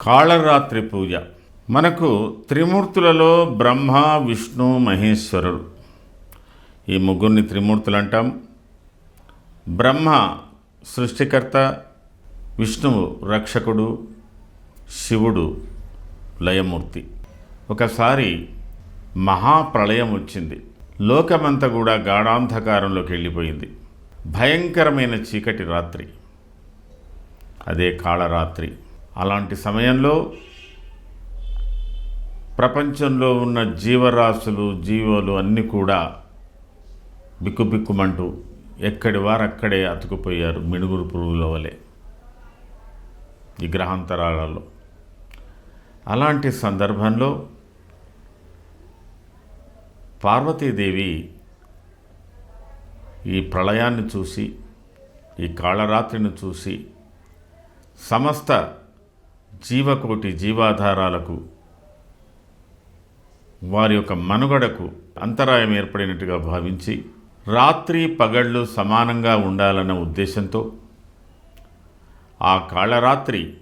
కాళరాత్రి పూజ. మనకు త్రిమూర్తులలో బ్రహ్మ విష్ణు మహేశ్వరుడు. ఈ ముగ్గురిని త్రిమూర్తులు అంటాం బ్రహ్మ సృష్టికర్త విష్ణువు రక్షకుడు శివుడు లయమూర్తి. ఒకసారి మహాప్రళయం వచ్చింది. లోకమంతా కూడా గాఢాంధకారంలోకి వెళ్ళిపోయింది. భయంకరమైన చీకటి రాత్రి. అదే కాళరాత్రి. అలాంటి సమయంలో ప్రపంచంలో ఉన్న జీవరాశులు జీవులు అన్నీ కూడా బిక్కుబిక్కుమంటూ ఎక్కడి వారు అక్కడే అతుకుపోయారు మిడుగురు పురుగుల వలె ఈ గ్రహాంతరాలలో. అలాంటి సందర్భంలో పార్వతీదేవి ఈ ప్రళయాన్ని చూసి ఈ కాళరాత్రిని చూసి సమస్త జీవకోటి జీవాధారాలకు వారి యొక్క మనుగడకు అంతరాయం ఏర్పడినట్టుగా భావించి రాత్రి పగళ్ళు సమానంగా ఉండాలన్న ఉద్దేశంతో ఆ కాళరాత్రి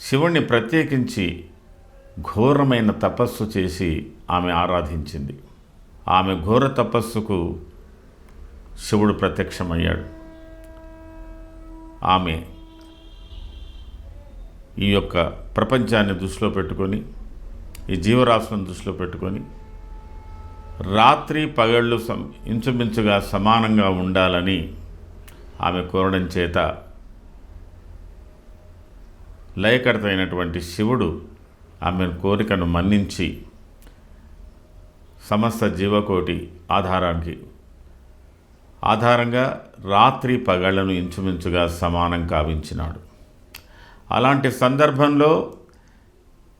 శివుణ్ణి ప్రత్యేకించి ఘోరమైన తపస్సు చేసి ఆమె ఆరాధించింది. ఆమె ఘోర తపస్సుకు శివుడు ప్రత్యక్షమయ్యాడు. ఆమె ఈ యొక్క ప్రపంచాన్ని దృష్టిలో పెట్టుకొని ఈ జీవరాశులను దృష్టిలో పెట్టుకొని రాత్రి పగళ్ళు సం ఇంచుమించుగా సమానంగా ఉండాలని ఆమె కోరడం చేత లయకర్త అయినటువంటి శివుడు ఆమె కోరికను మన్నించి సమస్త జీవకోటి ఆధారానికి ఆధారంగా రాత్రి పగళ్ళను ఇంచుమించుగా సమానం కావించినాడు. అలాంటి సందర్భంలో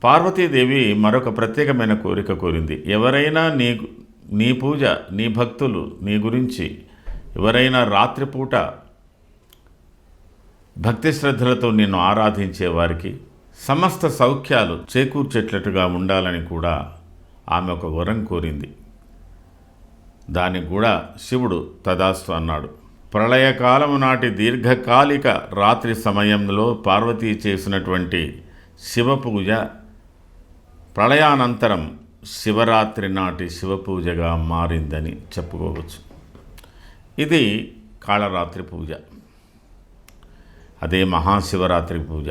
పార్వతీదేవి మరొక ప్రత్యేకమైన కోరిక కోరింది. ఎవరైనా నీ నీ పూజ నీ భక్తులు నీ గురించి ఎవరైనా రాత్రిపూట భక్తి శ్రద్ధలతో నిన్ను ఆరాధించే వారికి సమస్త సౌఖ్యాలు చేకూర్చేటట్టుగా ఉండాలని కూడా ఆమె ఒక వరం కోరింది. దానికి కూడా శివుడు తదాస్తు అన్నాడు. ప్రళయకాలము నాటి దీర్ఘకాలిక రాత్రి సమయంలో పార్వతీ చేసినటువంటి శివపూజ ప్రళయానంతరం శివరాత్రి నాటి శివపూజగా మారిందని చెప్పుకోవచ్చు. ఇది కాళరాత్రి పూజ. అదే మహాశివరాత్రి పూజ.